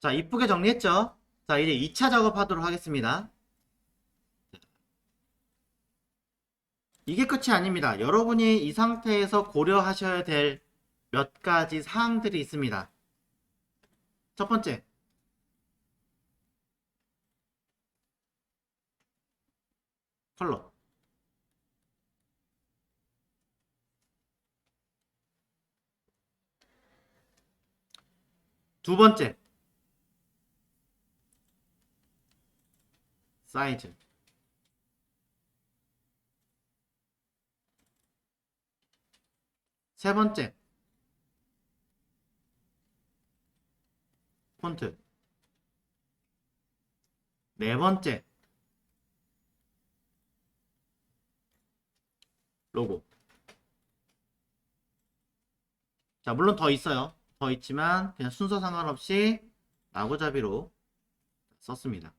자, 이쁘게 정리했죠? 자, 이제 2차 작업하도록 하겠습니다. 이게 끝이 아닙니다. 여러분이 이 상태에서 고려하셔야 될 몇 가지 사항들이 있습니다. 첫 번째. 컬러. 두 번째. 사이즈. 세 번째. 폰트. 네 번째. 로고. 자, 물론 더 있어요. 더 있지만 그냥 순서 상관없이 마구잡이로 썼습니다.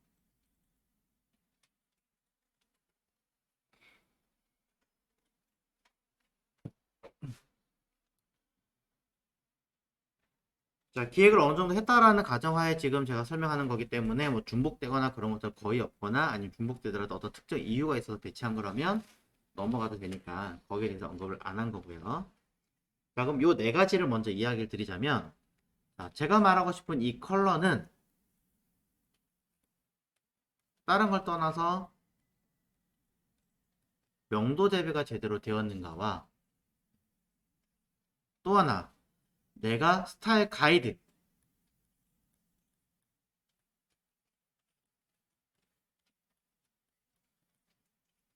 자, 기획을 어느 정도 했다라는 가정하에 지금 제가 설명하는 거기 때문에 뭐 중복되거나 그런 것들 거의 없거나 아니면 중복되더라도 어떤 특정 이유가 있어서 배치한 거라면 넘어가도 되니까 거기에 대해서 언급을 안 한 거고요. 자, 그럼 요 네 가지를 먼저 이야기를 드리자면 자, 제가 말하고 싶은 이 컬러는 다른 걸 떠나서 명도 대비가 제대로 되었는가와 또 하나 내가 스타일 가이드.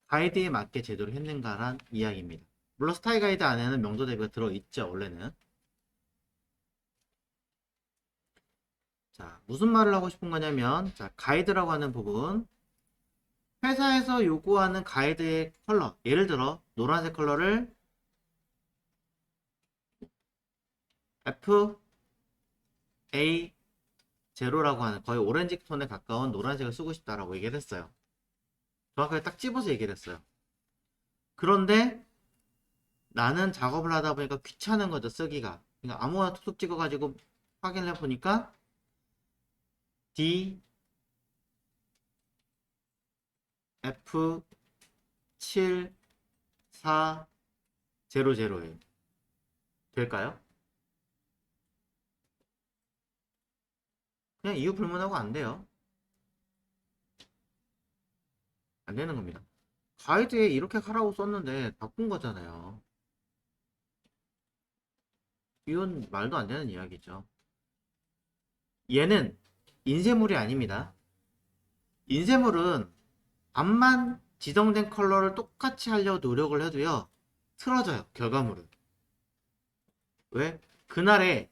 가이드에 맞게 제대로 했는가란 이야기입니다. 물론 스타일 가이드 안에는 명도 대비가 들어있죠 원래는. 자 무슨 말을 하고 싶은 거냐면 자 가이드라고 하는 부분. 회사에서 요구하는 가이드의 컬러 예를 들어 노란색 컬러를 F A 제로라고 하는 거의 오렌지 톤에 가까운 노란색을 쓰고 싶다라고 얘기를 했어요. 정확하게 딱 집어서 얘기를 했어요. 그런데 나는 작업을 하다 보니까 귀찮은 거죠, 쓰기가. 그러니까 아무거나 툭툭 찍어가지고 확인을 해보니까 D F 7 4 0 0에요 될까요? 그냥 이유 불문하고 안 돼요. 안 되는 겁니다. 가이드에 이렇게 하라고 썼는데 바꾼 거잖아요. 이건 말도 안 되는 이야기죠. 얘는 인쇄물이 아닙니다. 인쇄물은 앞만 지정된 컬러를 똑같이 하려고 노력을 해도요. 틀어져요. 결과물은. 왜? 그날에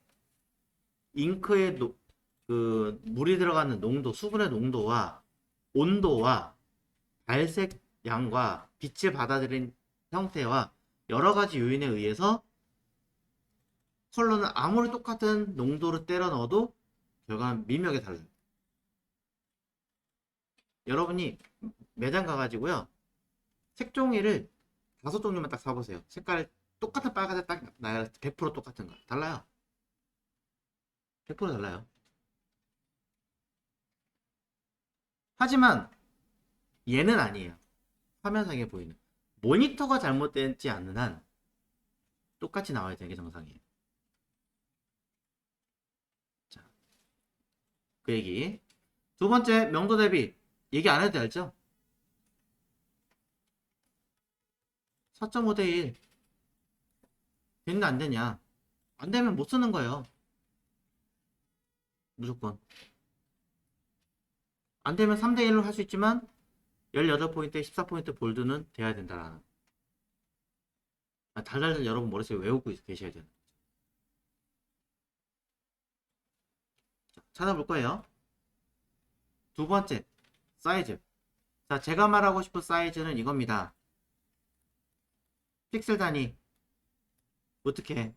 잉크의 노, 그 물이 들어가는 농도, 수분의 농도와 온도와 발색 양과 빛을 받아들인 형태와 여러 가지 요인에 의해서 컬러는 아무리 똑같은 농도를 때려 넣어도 결과는 미묘하게 달라요. 여러분이 매장 가가지고요. 색종이를 다섯 종류만 딱 사보세요. 색깔 똑같은 빨간색 딱 나야 100% 똑같은 거. 달라요. 100% 달라요. 하지만 얘는 아니에요. 화면상에 보이는 모니터가 잘못되지 않는 한 똑같이 나와야 되는 게 정상이에요. 자, 그 얘기. 두 번째 명도 대비 얘기 안 해도 알죠? 4.5 대 1 됐냐 안 되냐? 안 되면 못 쓰는 거예요. 무조건. 안 되면 3대 1로 할 수 있지만 18포인트, 14포인트 볼드는 돼야 된다라는. 아, 달달달 여러분 머릿속에 외우고 있- 계셔야 되는. 자, 찾아볼 거예요. 두 번째, 사이즈. 자, 제가 말하고 싶은 사이즈는 이겁니다. 픽셀 단위. 어떻게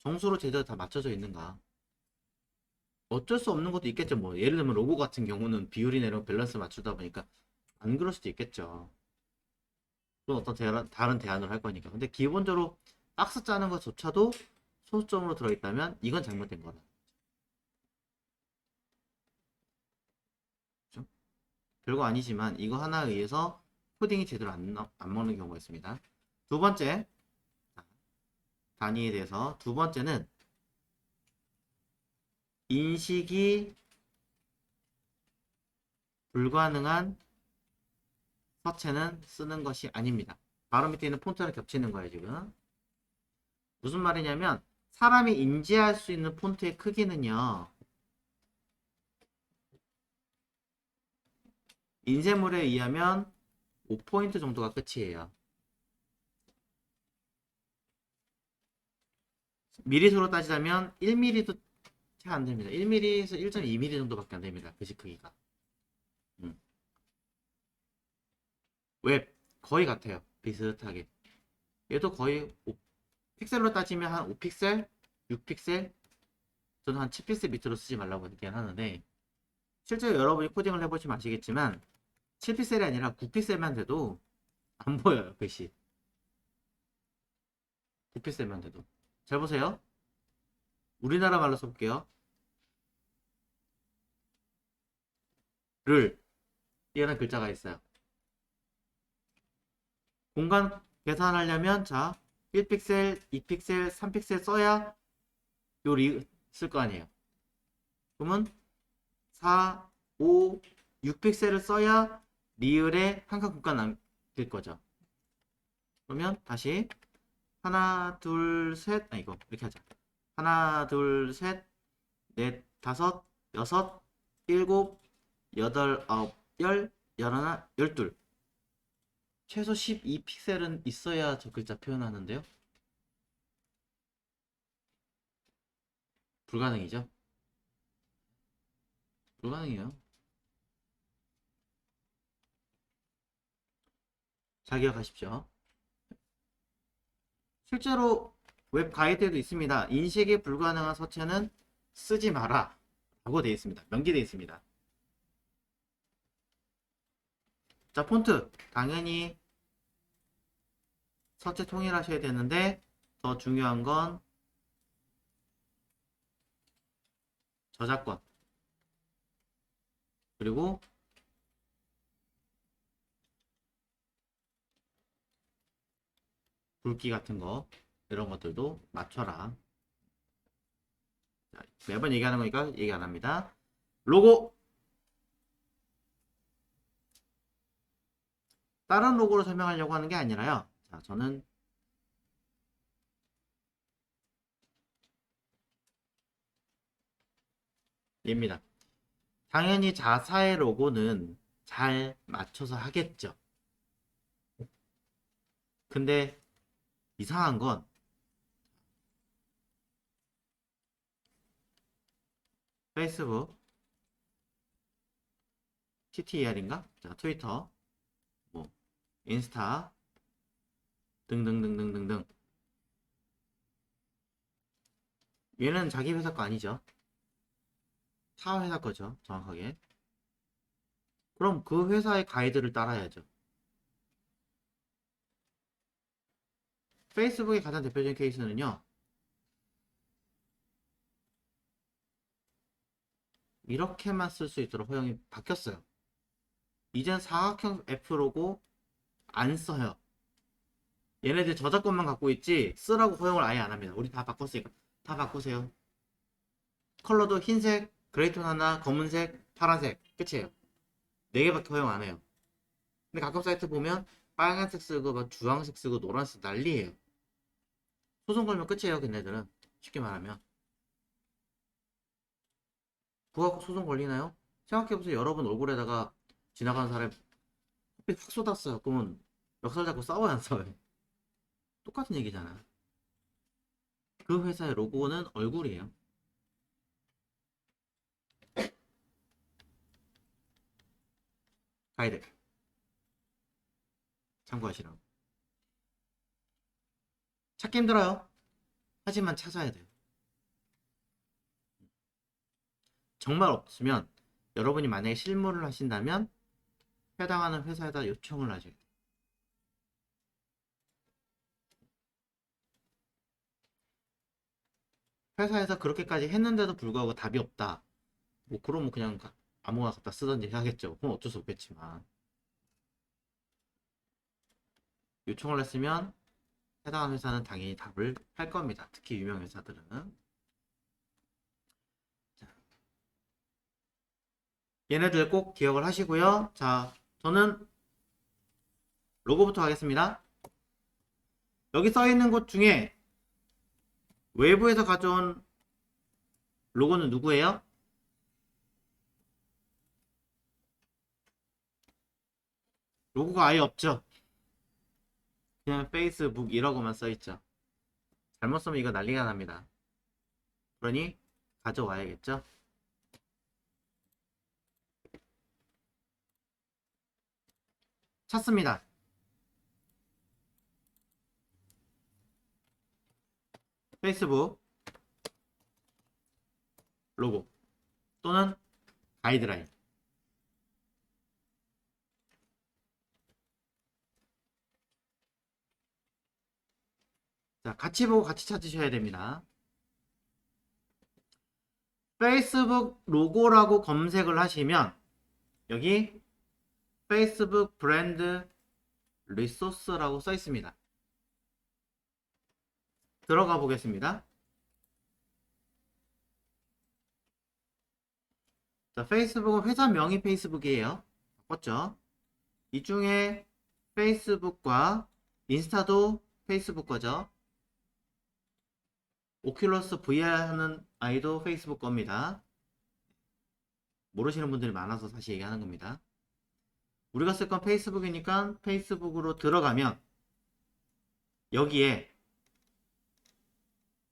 정수로 제대로 다 맞춰져 있는가? 어쩔 수 없는 것도 있겠죠. 뭐 예를 들면 로고 같은 경우는 비율이 내려 밸런스 맞추다 보니까 안 그럴 수도 있겠죠. 또 어떤 대안, 다른 대안을 할 거니까. 근데 기본적으로 박스 짜는 것조차도 소수점으로 들어있다면 이건 잘못된 거다. 별거 아니지만 이거 하나에 의해서 코딩이 제대로 안, 안 먹는 경우가 있습니다. 두 번째 아, 단위에 대해서 두 번째는 인식이 불가능한 서체는 쓰는 것이 아닙니다. 바로 밑에 있는 폰트랑 겹치는 거예요, 지금. 무슨 말이냐면 사람이 인지할 수 있는 폰트의 크기는요. 인쇄물에 의하면 5포인트 정도가 끝이에요. 미리수로 따지자면 1mm도 채안 됩니다. 1mm에서 1.2mm 정도밖에 안 됩니다. 글씨 크기가. 음. 웹 거의 같아요. 비슷하게. 얘도 거의 5, 픽셀로 따지면 한 5픽셀, 6픽셀, 저는 한 7픽셀 밑으로 쓰지 말라고 얘기는 하는데 실제로 여러분이 코딩을 해보시면 아시겠지만 7픽셀이 아니라 9픽셀만 돼도 안 보여요 글씨 9픽셀만 돼도 잘 보세요 우리나라 말로 써볼게요. 를. 이라는 글자가 있어요. 공간 계산하려면 자 1픽셀, 2픽셀, 3픽셀 써야 요리 쓸 거 아니에요. 그러면 4, 5, 6픽셀을 써야 리을에 한칸 공간 남길 거죠. 그러면 다시 하나, 둘, 셋, 아 이거 이렇게 하자. 하나, 둘, 셋, 넷, 다섯, 여섯, 일곱, 여덟, 아홉, 열, 열하나, 열둘. 최소 12픽셀은 있어야 저 글자 표현하는데요. 불가능이죠. 불가능해요. 잘 기억하십시오. 실제로 웹 가이드에도 있습니다. 인식이 불가능한 서체는 쓰지 마라. 라고 되어 있습니다. 명기되어 있습니다. 자, 폰트. 당연히 서체 통일하셔야 되는데 더 중요한 건 저작권. 그리고 굵기 같은 거 이런 것들도 맞춰라. 자, 매번 얘기하는 거니까 얘기 안 합니다. 로고 다른 로고로 설명하려고 하는 게 아니라요. 자, 저는 얘입니다. 당연히 자사의 로고는 잘 맞춰서 하겠죠. 근데 이상한 건 페이스북 TTR인가? 자, 트위터 뭐 인스타 등등등등등등 얘는 자기 회사 거 아니죠. 타 회사 거죠. 정확하게. 그럼 그 회사의 가이드를 따라야죠. 페이스북의 가장 대표적인 케이스는요. 이렇게만 쓸 수 있도록 허용이 바뀌었어요. 이젠 사각형 F 로고 안 써요. 얘네들 저작권만 갖고 있지 쓰라고 허용을 아예 안 합니다. 우리 다 바꿨으니까 다 바꾸세요. 컬러도 흰색, 그레이톤 하나, 검은색, 파란색 끝이에요. 네 개밖에 허용 안 해요. 근데 가끔 사이트 보면 빨간색 쓰고 막 주황색 쓰고 노란색 난리예요. 소송 걸면 끝이에요, 걔네들은. 쉽게 말하면. 그거 소송 걸리나요? 생각해보세요. 여러분 얼굴에다가 지나가는 사람 커피 확 쏟았어요. 그러면 멱살 잡고 싸워야 안 싸워요? 똑같은 얘기잖아. 그 회사의 로고는 얼굴이에요. 가이드. 참고하시라고. 찾기 힘들어요. 하지만 찾아야 돼요. 정말 없으면 여러분이 만약에 실무를 하신다면 해당하는 회사에다 요청을 하셔야 돼요. 회사에서 그렇게까지 했는데도 불구하고 답이 없다. 뭐 그러면 그냥 가- 아무거나 갖다 쓰던지 해야겠죠. 그럼 어쩔 수 없겠지만. 요청을 했으면 해당하는 회사는 당연히 답을 할 겁니다. 특히 유명 회사들은. 얘네들 꼭 기억을 하시고요. 자, 저는 로고부터 하겠습니다. 여기 써 있는 것 중에 외부에서 가져온 로고는 누구예요? 로고가 아예 없죠? 그냥 페이스북이라고만 써있죠. 잘못 쓰면 이거 난리가 납니다. 그러니 가져와야겠죠? 찾습니다. 페이스북 로고 또는 가이드라인 자, 같이 보고 같이 찾으셔야 됩니다. 페이스북 로고라고 검색을 하시면 여기 페이스북 브랜드 리소스라고 써 있습니다. 들어가 보겠습니다. 자, 페이스북은 회사 명이 페이스북이에요. 바꿨죠? 이 중에 페이스북과 인스타도 페이스북 거죠. 오큘러스 VR 하는 아이도 페이스북 겁니다. 모르시는 분들이 많아서 다시 얘기하는 겁니다. 우리가 쓸 건 페이스북이니까 페이스북으로 들어가면 여기에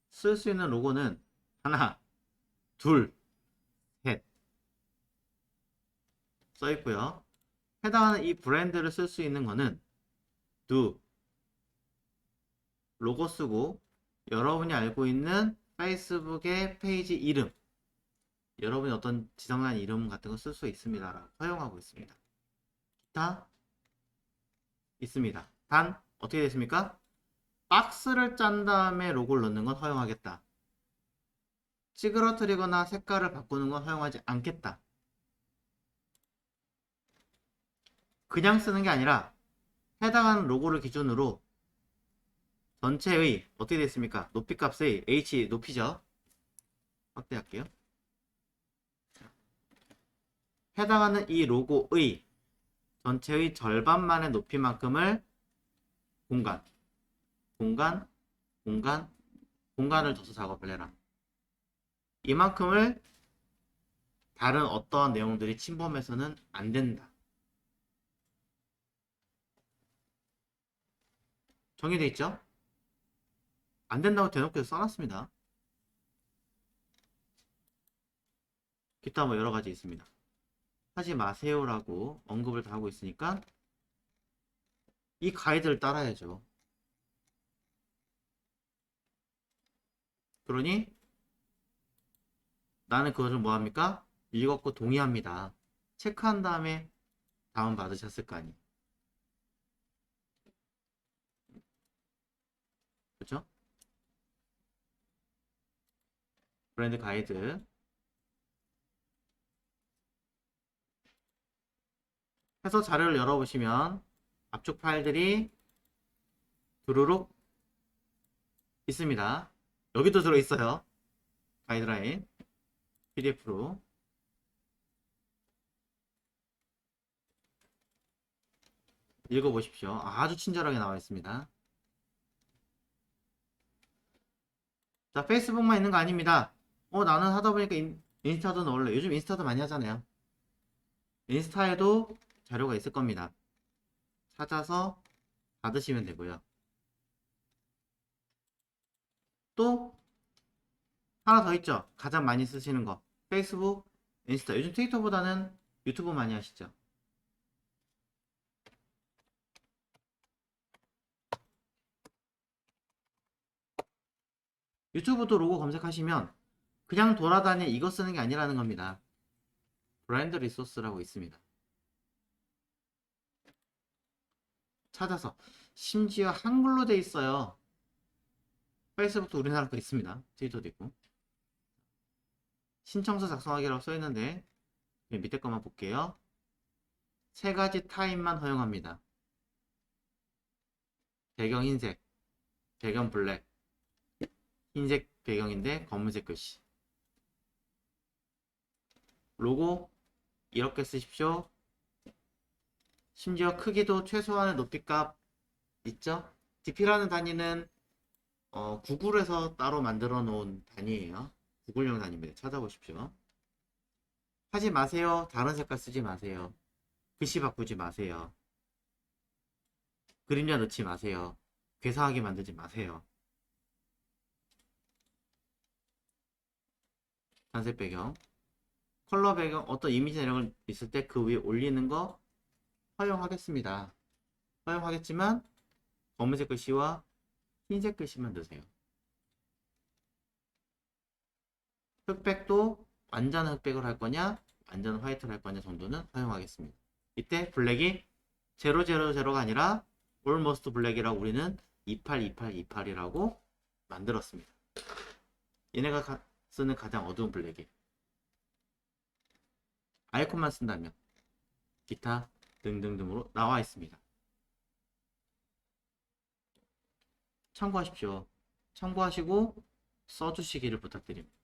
쓸 수 있는 로고는 하나, 둘, 셋. 써 있고요. 해당하는 이 브랜드를 쓸 수 있는 거는 do 로고 쓰고 여러분이 알고 있는 페이스북의 페이지 이름 여러분이 어떤 지정한 이름 같은 거 쓸 수 있습니다. 라고 허용하고 있습니다. 기타 있습니다. 단 어떻게 됐습니까? 박스를 짠 다음에 로고를 넣는 건 허용하겠다. 찌그러뜨리거나 색깔을 바꾸는 건 허용하지 않겠다. 그냥 쓰는 게 아니라 해당하는 로고를 기준으로 전체의 어떻게 됐습니까? 높이 값의 h 높이죠. 확대할게요. 해당하는 이 로고의 전체의 절반만의 높이만큼을 공간, 공간, 공간, 공간을 둬서 작업을 해라. 이만큼을 다른 어떠한 내용들이 침범해서는 안 된다. 정의돼 있죠? 안 된다고 대놓고 써놨습니다. 기타 뭐 여러 가지 있습니다. 하지 마세요라고 언급을 다 하고 있으니까 이 가이드를 따라야죠. 그러니 나는 그것을 뭐합니까? 읽었고 동의합니다. 체크한 다음에 다운 받으셨을 거 아니. 그렇죠? 브랜드 가이드 해서 자료를 열어보시면 압축 파일들이 두루룩 있습니다. 여기도 들어있어요. 가이드라인 PDF로 읽어보십시오. 아주 친절하게 나와 있습니다. 자, 페이스북만 있는 거 아닙니다. 어, 나는 하다 보니까 인, 인스타도 넣을래. 요즘 인스타도 많이 하잖아요. 인스타에도 자료가 있을 겁니다. 찾아서 받으시면 되고요. 또 하나 더 있죠. 가장 많이 쓰시는 거. 페이스북, 인스타. 요즘 트위터보다는 유튜브 많이 하시죠. 유튜브도 로고 검색하시면 그냥 돌아다니 이거 쓰는 게 아니라는 겁니다. 브랜드 리소스라고 있습니다. 찾아서 심지어 한글로 돼 있어요. 페이스북도 우리나라 거 있습니다. 트위터도 있고. 신청서 작성하기라고 써 있는데 맨 밑에 것만 볼게요. 세 가지 타입만 허용합니다. 배경 흰색, 배경 블랙, 흰색 배경인데 검은색 글씨. 로고 이렇게 쓰십시오. 심지어 크기도 최소한의 높이값 있죠? DP라는 단위는 어, 구글에서 따로 만들어 놓은 단위예요. 구글용 단위입니다. 찾아보십시오. 하지 마세요. 다른 색깔 쓰지 마세요. 글씨 바꾸지 마세요. 그림자 넣지 마세요. 괴상하게 만들지 마세요. 단색 배경, 컬러 배경, 어떤 이미지 내용을 있을 때 그 위에 올리는 거 허용하겠습니다. 허용하겠지만 검은색 글씨와 흰색 글씨만 넣으세요. 흑백도 완전 흑백을 할 거냐, 완전 화이트를 할 거냐 정도는 허용하겠습니다. 이때 블랙이 000가 아니라 almost 블랙이라고 우리는 282828이라고 만들었습니다. 얘네가 가- 쓰는 가장 어두운 블랙이 아이콘만 쓴다면 기타 등등등으로 나와 있습니다. 참고하십시오. 참고하시고 써주시기를 부탁드립니다.